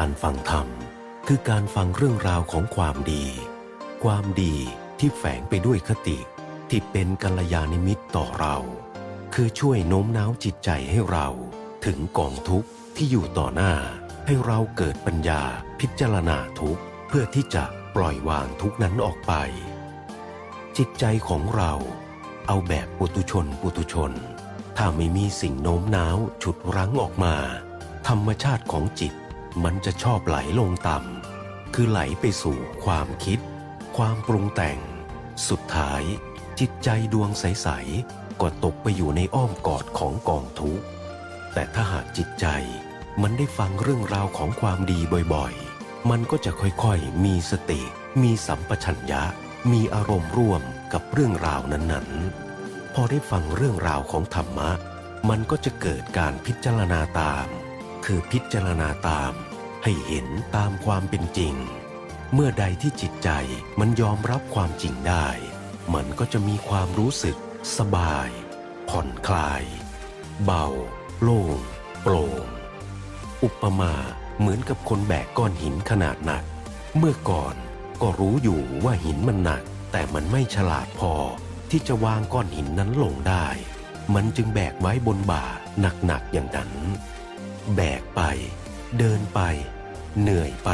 การฟังธรรม คือการฟังเรื่องราวของความดี ความดีที่แฝงไปด้วยคติที่เป็นกัลยาณมิตรต่อเรา คือช่วยโน้มน้าวจิตใจให้เราถึงกองทุกข์ที่อยู่ต่อหน้า ให้เราเกิดปัญญาพิจารณาทุกข์เพื่อที่จะปล่อยวางทุกนั้นออกไป จิตใจของเราเอาแบบปุตุชนปุตุชน ถ้าไม่มีสิ่งโน้มน้าวฉุดรั้งออกมา ธรรมชาติของจิต มันจะชอบไหลลงต่ำคือไหลไปสู่ความคิด ความปรุงแต่ง สุดท้าย จิตใจดวงใส ๆ ก็ตกไปอยู่ในอ้อมกอดของกองทุกข์แต่ถ้าหากจิตใจมันได้ฟังเรื่องราวของความดีบ่อยๆ มันก็จะค่อยๆ มีสติ มีสัมปชัญญะ มีอารมณ์ร่วมกับเรื่องราวนั้นๆ พอได้ฟังเรื่องราวของธรรมะ มันก็จะเกิดการพิจารณาตาม คือพิจารณาตาม ให้เห็นตามความเป็นจริง เมื่อใดที่จิตใจมันยอมรับความจริงได้ มันก็จะมีความรู้สึก สบาย ผ่อนคลาย เบา โล่ง โปร่ง อุปมาเหมือนกับคนแบกก้อนหินขนาดหนัก เมื่อก่อนก็รู้อยู่ว่าหินมันหนัก แต่มันไม่ฉลาดพอที่จะวางก้อนหินนั้นลงได้ มันจึงแบกไว้บนบ่าหนักๆอย่างนั้น แบกไป เดินไป เหนื่อยไป